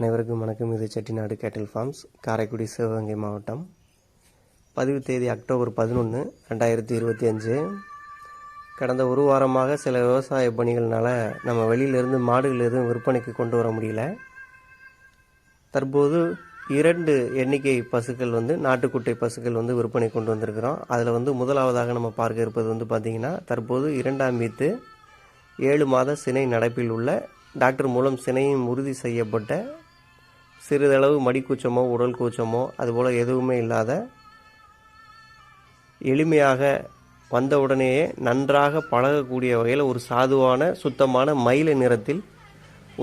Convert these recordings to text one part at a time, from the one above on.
அனைவருக்கும் வணக்கம். இது செட்டிநாடு கேட்டில் ஃபார்ம்ஸ் காரைக்குடி சிவகங்கை மாவட்டம். பதிவு தேதி அக்டோபர் பதினொன்று ரெண்டாயிரத்தி இருபத்தி அஞ்சு. கடந்த ஒரு வாரமாக சில விவசாய பணிகள்னால் நம்ம வெளியிலேருந்து மாடுகள் எதுவும் விற்பனைக்கு கொண்டு வர முடியல. தற்போது இரண்டு எண்ணிக்கை பசுக்கள் வந்து நாட்டுக்குட்டை பசுக்கள் வந்து விற்பனை கொண்டு வந்திருக்கிறோம். அதில் வந்து முதலாவதாக நம்ம பார்க்க இருப்பது வந்து பார்த்திங்கன்னா தற்போது இரண்டாம் வீத்து ஏழு மாத சினை நடப்பில் உள்ள டாக்டர் மூலம் சினையும் உறுதி செய்யப்பட்ட சிறிதளவு மடிக்கூச்சமோ உடல் கூச்சமோ அதுபோல் எதுவுமே இல்லாத எளிமையாக வந்தவுடனேயே நன்றாக பழகக்கூடிய வகையில் ஒரு சாதுவான சுத்தமான மயில நிறத்தில்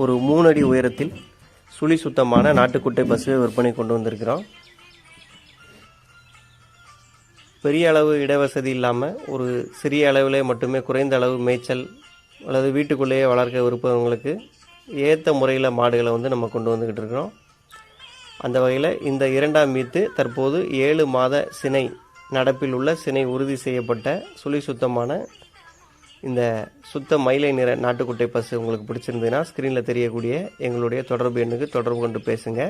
ஒரு மூணடி உயரத்தில் சுழி சுத்தமான நாட்டுக்குட்டை பஸ்ஸை விற்பனை கொண்டு வந்திருக்கிறோம். பெரிய அளவு இடவசதி இல்லாமல் ஒரு சிறிய அளவில் மட்டுமே குறைந்த அளவு மேய்ச்சல் அல்லது வீட்டுக்குள்ளேயே வளர்க்க விருப்பவங்களுக்கு ஏற்ற முறையில் மாடுகளை வந்து நம்ம கொண்டு வந்துக்கிட்டு இருக்கிறோம். அந்த வகையில் இந்த இரண்டாம் மீத்து தற்போது ஏழு மாத சினை நடப்பில் உள்ள சினை உறுதி செய்யப்பட்ட சுழி சுத்தமான இந்த சுத்த மயிலை நிற நாட்டுக்குட்டை பசு உங்களுக்கு பிடிச்சிருந்ததுன்னா ஸ்க்ரீனில் தெரியக்கூடிய எங்களுடைய தொடர்பு எண்ணுக்கு தொடர்பு கொண்டு பேசுங்க.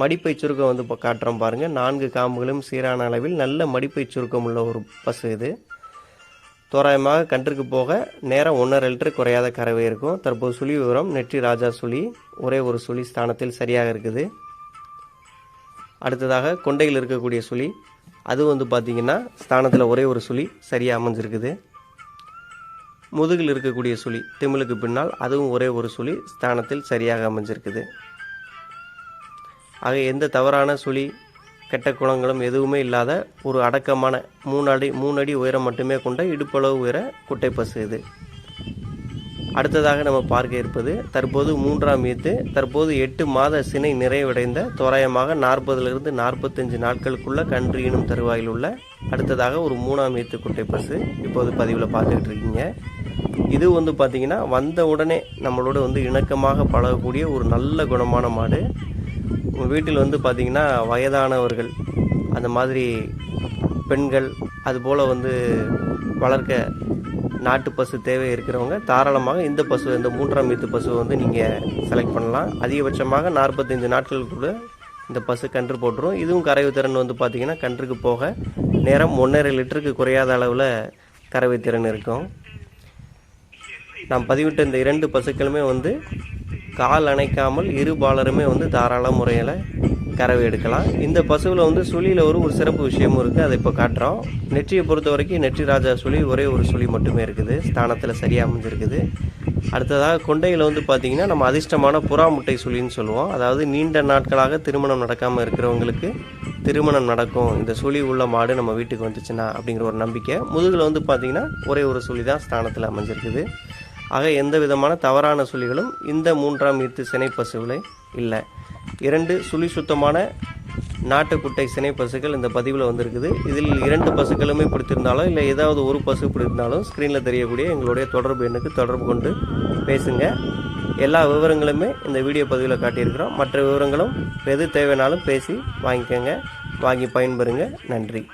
மடிப்பை சுருக்கம் வந்து இப்போ காட்டுறோம் பாருங்கள் நான்கு காம்புகளும் சீரான அளவில் நல்ல மடிப்பை சுருக்கம் உள்ள ஒரு பசு இது. தோராயமாக கன்றுக்கு போக நேரம் ஒன்றரை லிட்டர் குறையாத கறவை இருக்கும். தற்போது சுழி விவரம் நெற்றி ராஜா சுழி ஒரே ஒரு சுழி ஸ்தானத்தில் சரியாக இருக்குது. அடுத்ததாக கொண்டையில் இருக்கக்கூடிய சுழி அது வந்து பார்த்திங்கன்னா ஸ்தானத்தில் ஒரே ஒரு சுழி சரியாக அமைஞ்சிருக்குது. முதுகில் இருக்கக்கூடிய சுழி திமிலுக்கு பின்னால் அதுவும் ஒரே ஒரு சுழி ஸ்தானத்தில் சரியாக அமைஞ்சிருக்குது. ஆக எந்த தவறான சுழி கெட்ட குணங்களும் எதுவுமே இல்லாத ஒரு அடக்கமான மூணு அடி மூணு அடி உயரம் மட்டுமே கொண்ட இடுப்பளவு உயர குட்டை பசு இது. அடுத்ததாக நம்ம பார்க்க இருப்பது தற்போது மூன்றாம் ஈத்து தற்போது எட்டு மாத சினை நிறைவடைந்த தோராயமாக நாற்பதுலேருந்து நாற்பத்தஞ்சு நாட்களுக்குள்ள கன்று ஈனும் தருவாயில் உள்ள அடுத்ததாக ஒரு மூணாம் ஈத்து குட்டை பசு இப்போது பதிவில் பார்த்துக்கிட்டு இருக்கீங்க. இது வந்து பார்த்திங்கன்னா வந்த உடனே நம்மளோட வந்து இணக்கமாக பழகக்கூடிய ஒரு நல்ல குணமான மாடு. உங்கள் வீட்டில் வந்து பார்த்திங்கன்னா வயதானவர்கள் அந்த மாதிரி பெண்கள் அதுபோல் வந்து வளர்க்க நாட்டு பசு தேவை இருக்கிறவங்க தாராளமாக இந்த பசு இந்த மூன்றாம் வீத்து பசுவை வந்து நீங்கள் செலக்ட் பண்ணலாம். அதிகபட்சமாக நாற்பத்தைந்து நாட்களுக்குள்ள இந்த பசு கன்று போட்டுரும். இதுவும் கரைவு திறன் வந்து பார்த்திங்கன்னா கன்றுக்கு போக நேரம் ஒன்றரை லிட்டருக்கு குறையாத அளவில் கறவை திறன் இருக்கும். நாம் பதிவிட்ட இந்த இரண்டு பசுக்களுமே வந்து கால் அணைக்காமல் இரு பாலருமே வந்து தாராள முறையில் கறவை எடுக்கலாம். இந்த பசுவில் வந்து சுழியில் ஒரு ஒரு சிறப்பு விஷயமும் இருக்குது அதை இப்போ காட்டுறோம். நெற்றியை பொறுத்த வரைக்கும் நெற்றி ராஜா சுழி ஒரே ஒரு சுழி மட்டுமே இருக்குது. ஸ்தானத்தில் சரியாக அமைஞ்சிருக்குது. அடுத்ததாக கொண்டையில் வந்து பார்த்திங்கன்னா நம்ம அதிர்ஷ்டமான புறா முட்டை சுழின்னு சொல்லுவோம். அதாவது நீண்ட நாட்களாக திருமணம் நடக்காமல் இருக்கிறவங்களுக்கு திருமணம் நடக்கும். இந்த சுழி உள்ள மாடு நம்ம வீட்டுக்கு வந்துச்சுன்னா அப்படிங்கிற ஒரு நம்பிக்கை. முதுகில் வந்து பார்த்திங்கன்னா ஒரே ஒரு சுழி தான் ஸ்தானத்தில் அமைஞ்சிருக்குது. ஆக எந்த விதமான தவறான சுழிகளும் இந்த மூன்றாம் ஈர்த்து சினை பசுவில் இல்லை. இரண்டு சுழி சுத்தமான நாட்டுக்குட்டை சினை பசுக்கள் இந்த பதிவில் வந்திருக்குது. இதில் இரண்டு பசுக்களுமே பிடித்திருந்தாலும் இல்லை ஏதாவது ஒரு பசு பிடித்திருந்தாலும் ஸ்க்ரீனில் தெரியக்கூடிய எங்களுடைய தொடர்பு எண்ணுக்கு தொடர்பு கொண்டு பேசுங்க. எல்லா விவரங்களுமே இந்த வீடியோ பதிவில் காட்டியிருக்கிறோம். மற்ற விவரங்களும் எது தேவைனாலும் பேசி வாங்கிக்கோங்க. வாங்கி பயன்பெறுங்க. நன்றி.